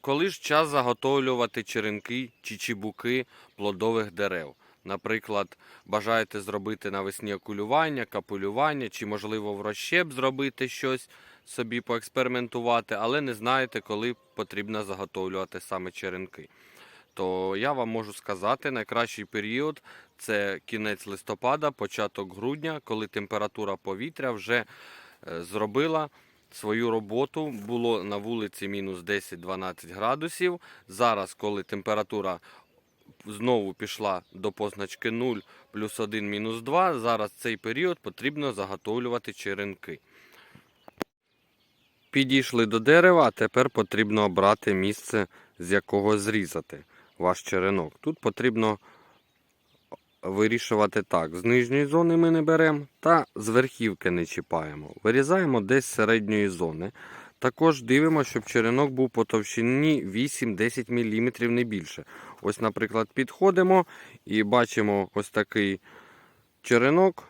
Коли ж час заготовлювати черенки чи чебуки плодових дерев? Наприклад, бажаєте зробити навесні окулювання, капулювання, чи, можливо, в розщеп зробити щось собі поекспериментувати, але не знаєте, коли потрібно заготовлювати саме черенки. То я вам можу сказати, найкращий період це кінець листопада, початок грудня, коли температура повітря вже е, зробила свою роботу. Було на вулиці мінус 10-12 градусів. Зараз, коли температура знову пішла до позначки 0 плюс 1 мінус 2, зараз цей період потрібно заготовлювати черенки. Підійшли до дерева, а тепер потрібно обрати місце, з якого зрізати ваш черенок. Тут потрібно вирішувати так. З нижньої зони ми не беремо та з верхівки не чіпаємо. Вирізаємо десь з середньої зони. Також дивимося, щоб черенок був по товщині 8-10 мм не більше. Ось, наприклад, підходимо і бачимо ось такий черенок,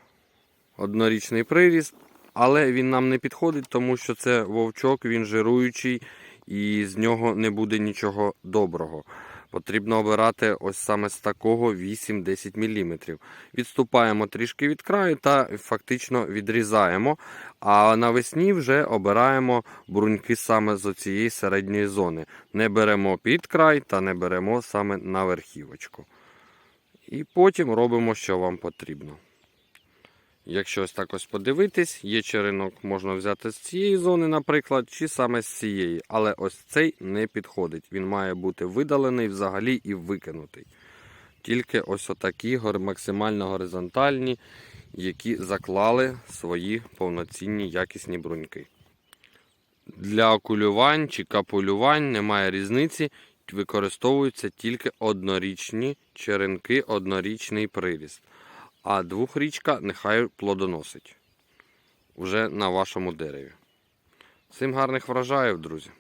однорічний приріст, але він нам не підходить, тому що це вовчок, він жируючий і з нього не буде нічого доброго. Потрібно обирати ось саме з такого 8-10 мм. Відступаємо трішки від краю та фактично відрізаємо. А навесні вже обираємо бруньки саме з цієї середньої зони. Не беремо під край та не беремо саме на верхівочку. І потім робимо, що вам потрібно. Якщо ось так ось подивитись, є черенок, можна взяти з цієї зони, наприклад, чи саме з цієї. Але ось цей не підходить. Він має бути видалений взагалі і викинутий. Тільки ось отакі максимально горизонтальні, які заклали свої повноцінні якісні бруньки. Для окулювань чи капулювань немає різниці, використовуються тільки однорічні черенки, однорічний приріст. А двохрічка нехай плодоносить вже на вашому дереві. Всім гарних врожаїв, друзі!